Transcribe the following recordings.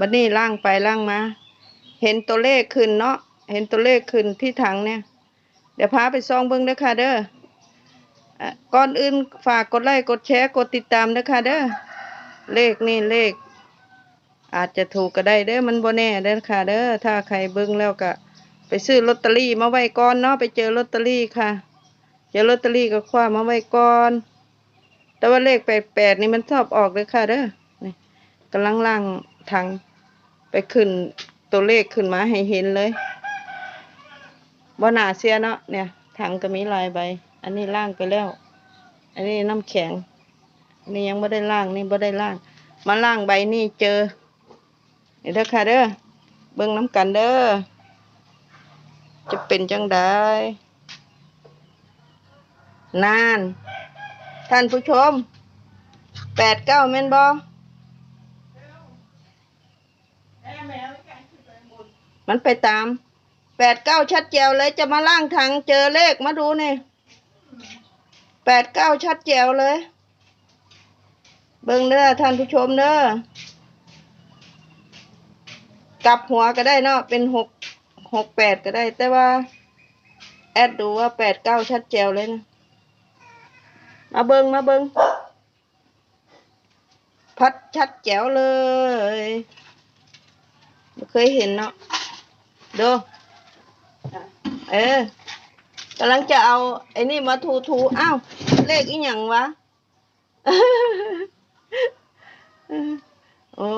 บัดนี้ล่างไปล่างมา เห็นตัวเลขขึ้นเนาะ เห็นตัวเลขขึ้นที่ถังเนี่ย เดี๋ยวพาไปซองเบิ้งเด้อค่ะเด้อก่อนอื่นฝากกดไลค์กดแชร์กดติดตามเด้อค่ะเด้อ เลขนี่เลข อาจจะถูกก็ได้เด้อมันบ่แน่เด้อค่ะเด้อ ถ้าใครเบิ้งแล้วก็ ไปซื้อลอตเตอรี่มาไว้ก่อนเนาะ ไปเจอลอตเตอรี่ค่ะ เจอลอตเตอรี่ก็คว้ามาไว้ก่อน แต่ว่าเลขแปดๆนี่มันชอบออกเลยค่ะเด้อนี่กำลังล่างทาง ไปขึ้นตัวเลขขึ้นมาให้เห็นเลยบ่หนาเสียเนาะเนี่ยถังก็มีลายใบ อันนี้ล่างไปแล้ว อันนี้น้ำแข็งอันนี้ยังไม่ได้ล่างนี่ไม่ได้ล่าง มาล่างใบนี่เจอเด้อค่ะเด้อเบิ่งน้ำกันเด้อจะเป็นจังไดนาน ท่านผู้ชมแปดเก้าแม่นบอ มันไปตาม แปดเก้าชัดแจวเลยจะมาล่างทางเจอเลขมาดูนี่แปดเก้าชัดแจวเลย เบิ่งเด้อท่านผู้ชมเด้อกลับหัวก็ได้เนาะเป็นหกหกแปดก็ได้ แต่ว่า แอดดูว่าแปดเก้าชัดแจวเลยนะมาเบิงมาเบิงพัดชัดแจ๋วเลยไม่เคยเห็นเนาะ ดูเออกำลังจะเอา ไอ้นี่มาถูถูอ้าวเลขอีหยังวะ โอ้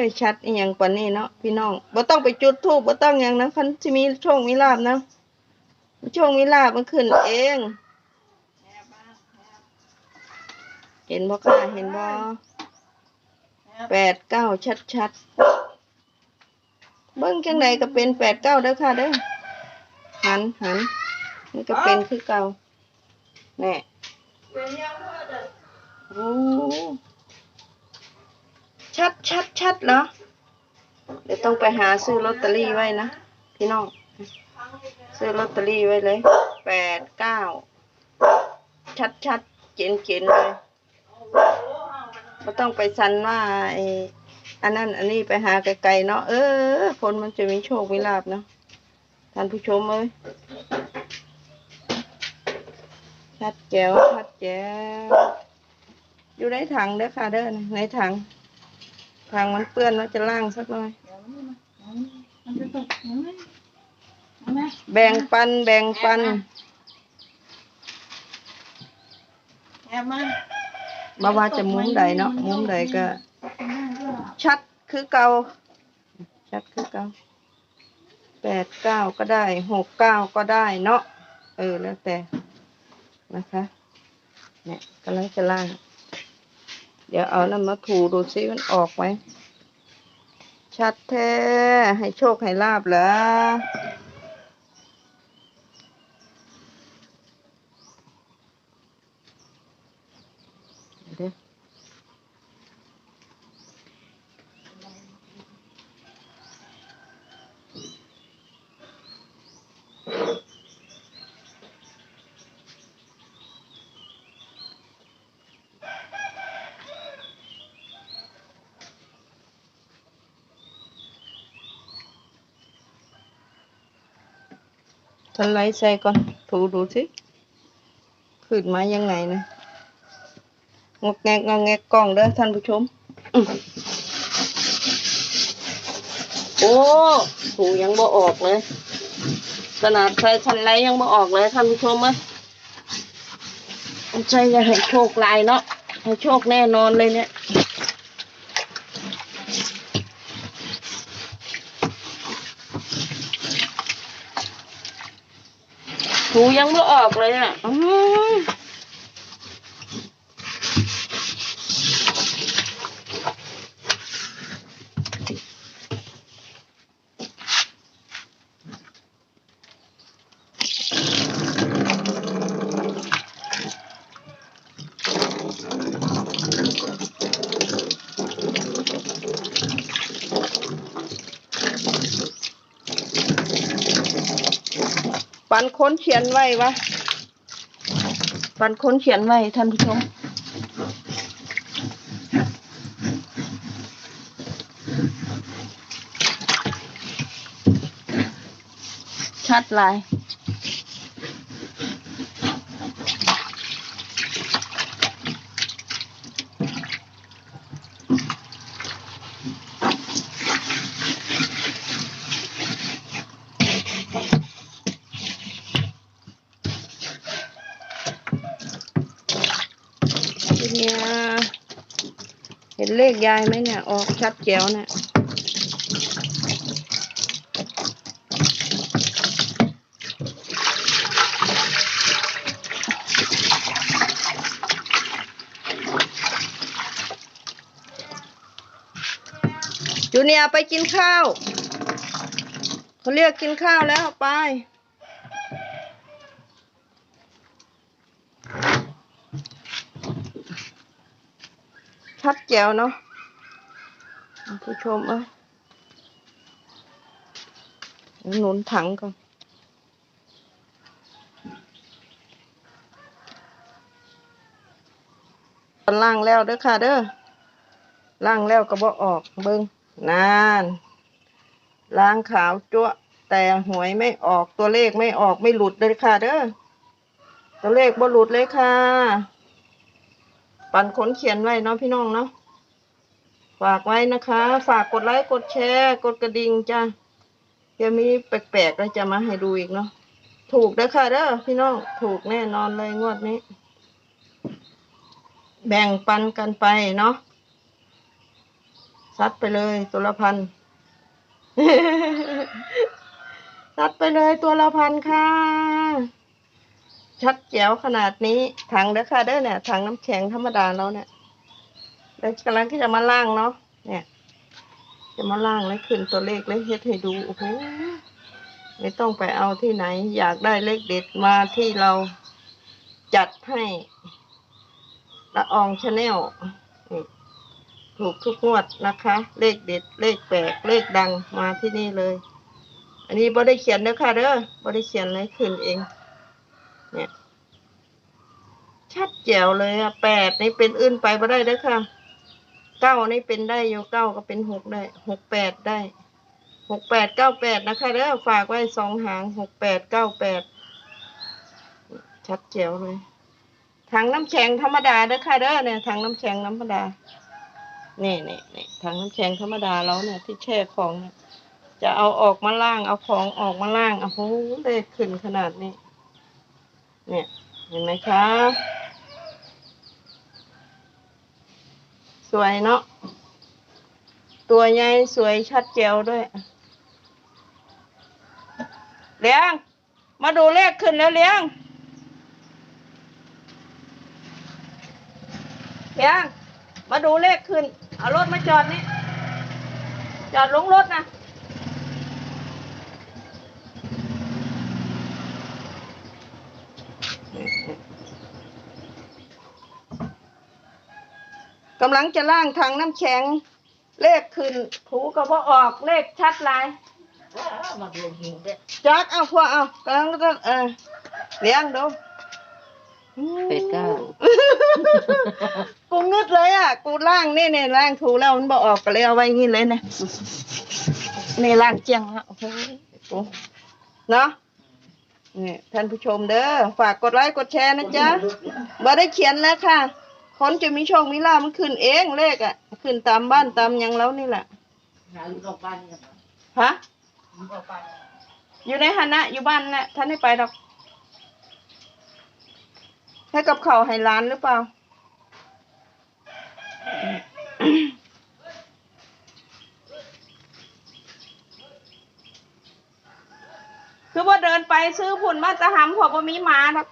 ย ชัดอีหยังปานี้เนาะพี่น้องบ่ต้องไปจุดทูบบ่ต้องหยังนะคันสิมีโชคมีลาบนะโชคมีลาบมันขึ้นเอง เห็นบ่ค่ะเห็นบ่แปดเก้าชัดชัด เบิ้งจังใดก็เป็นแปดเก้าเด้อค่ะเด้อหันหันนี่ก็เป็นคือเก่าแน่โอ้ชัดชัดชัดเหรอเดี๋ยวต้องไปหาซื้อลอตเตอรี่ไว้นะพี่น้องซื้อลอตเตอรี่ไว้เลยแปดเก้าชัดชัดๆเจนเจนๆเลยก็ต้องไปสันว่าไอ้ อันนั้นอันนี้ไปหาไกลๆเนาะเออคนมันจะมีโชคมีลาบเนาะท่านผู้ชมเอ้ยชัดแจ๋วชัดแจ๋วอยู่ในถังเด้อค่ะเด้อในถังถังมันเปื้อนว่าจะล้างสักหน่อยมันจะตกเห็นไหมเห็นไหมแบ่งปันแบ่งปันแอบมาบ่ว่าจะมุมใดเนาะมุมใดก็ตกตรงนั้นก็ ชัดคือเก่าชัดคือเก่าแปดเก้าก็ได้หกเก้าก็ได้เนาะเออแล้วแต่นะคะเนี่ยกำลังจะล่าง เดี๋ยวเอาน้ำมาถูดูซิมันออกไหมชัดแท้ให้โชคให้ลาบเหรอเดี๋ยว ฉันไล่ใส่ก่อนถูดูสิขึ้นมายังไงนะงกแงกงอแงกกล้องเด้อท่านผู้ชม โอ้ถูยังบ่ออกเลยขนาดใครทันไรยังบ่ออกเลยท่านผู้ชมเอ้ยใจจะให้โชคลายเนาะให้โชคแน่นอนเลยเนี่ย ถูยังไม่ออกเลยอะ ฝันค้นเขียนไว้วะปันค้นเขียนไว้ท่านผู้ชมชัดลาย ทีเนี้ยเห็นเลขยายไหมเนี่ย ออกชัดแจ๋วเนี่ยจูเนียไปกินข้าว เขาเรียกกินข้าวแล้วไป แจ๋วเนาะผู้ชมเอ้ยหนุนถังก่อนตอนล่างแล้วเด้อค่ะเด้อล้างแล้วก็บ่ออกเบิ่งนานล้างขาวจั๊วแต่หวยไม่ออกตัวเลขไม่ออกไม่หลุดเลยค่ะเด้อตัวเลขบ่หลุดเลยค่ะ ปันขนเขียนไว้เนาะพี่น้องเนาะฝากไว้นะคะ ฝากกดไลค์กดแชร์ กดกระดิ่งจ้าเดี๋ยวมีแปลกๆก็จะมาให้ดูอีกเนาะถูกเด้ค่ะเด้อพี่น้องถูกแน่นอนเลยงวดนี้ แบ่งปันกันไปเนาะซัดไปเลยตัวละพันซัดไปเลยตัวละพันค่ะ ชัดแจ๋วขนาดนี้ถังเด้อค่ะเด้อเนี่ยถังน้ำแข็งธรรมดาแล้วเนี่ยแล้วกำลังที่จะมาล่างเนาะเนี่ย จะมาล่างแล้วขึ้นตัวเลขแล้วเฮ็ดให้ดูโอ้โหไม่ต้องไปเอาที่ไหน อยากได้เลขเด็ดมาที่เราจัดให้ละอองชาแนลถูกทุกงวดนะคะ เลขเด็ด เลขแปลก เลขดังมาที่นี่เลย อันนี้บ่ได้เขียนเด้อค่ะเด้อบ่ได้เขียนเลยขึ้นเอง เนี่ย ชัดแจ๋วเลยอะแปดนี่เป็นอื่นไปบ่ได้เด้อค่ะเก้านี่เป็นได้อยู่เก้าก็เป็นหกได้หกแปดได้หกแปดเก้าแปดนะคะเด้อฝากไว้สองหางหกแปดเก้าแปดชัดแจ๋วเลยถังน้ำแข็งธรรมดาเด้อค่ะเด้อเนี่ยถังน้ำแข็งธรรมดาเนี่ยเนี่ยเนี่ยถังน้ำแข็งธรรมดาแล้วเนี่ยที่แช่ของเนี่ยจะเอาออกมาล่างเอาของออกมาล่างโอ้โหเลขขึ้นขนาดนี้ เนี่ยเห็นไหมคะ สวยเนาะตัวใหญ่สวยชัดแจ๋วด้วยเลี้ยง มาดูเลขขึ้นแล้วเลี้ยงเลี้ยง มาดูเลขขึ้น เอารถมาจอดนี่ จอดลงรถนะ กำลังจะล่างถังน้ำแข็ง เลขขึ้นถูก็บ่ออกเลขชัดหลายมาดูหิวเด้อจักเอาพวกเอากำลังก็เออเลี้ยงดูเป็ดเก้ากูงึดเลยอะ กูล่างนี่เนี่ยล่างถูแล้วมันบ่ออกก็เลยเอาไว้งี้เลยเนี่ยนี่ล่างเจียงฮะโอ้โหกูเนาะนี่ท่านผู้ชมเด้อฝากกดไลค์กดแชร์นะจ๊ะบ่ได้เขียนแล้วค่ะ คนจะมีโชคมีลาภมันขึ้นเองเลขอะขึ้นตามบ้านตามหยังแล้วนี่แหละ หาลูกเอาบ้านกันฮะ ลูกเอาบ้านอยู่ในหนนะอยู่บ้านน่ะท่านไม่ไปหรอก ให้กับเขาวให้ร้านหรือเปล่า คือว่าเดินไปซื้อผุนมาจะหำพอบ่มีหมาหรอก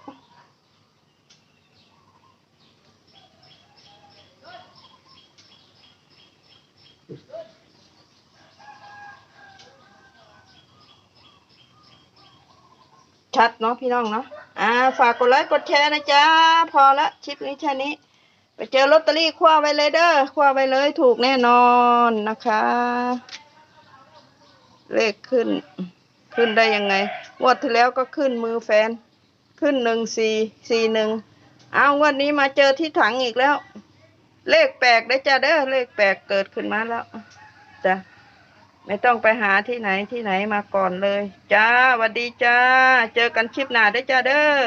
ชัดเนาะพี่น้องเนาะอ่า ฝากกดไลค์กดแชร์นะจ๊ะ พอละคลิปนี้แค่นี้ ไปเจอลอตเตอรี่คว้าไว้เลยเด้อคว้าไว้เลยถูกแน่นอนนะคะ เลขขึ้น ขึ้นได้ยังไงงวดที่แล้วก็ขึ้นมือแฟน ขึ้นหนึ่งสี่สี่หนึ่งเอางวดนี้มาเจอที่ถังอีกแล้ว เลขแปลกได้จ้าเด้อเลขแปลกเกิดขึ้นมาแล้วจ้ะไม่ต้องไปหาที่ไหนที่ไหนมาก่อนเลย จ้าสวัสดีจ้า เจอกันคลิปหน้าได้จ้าเด้อ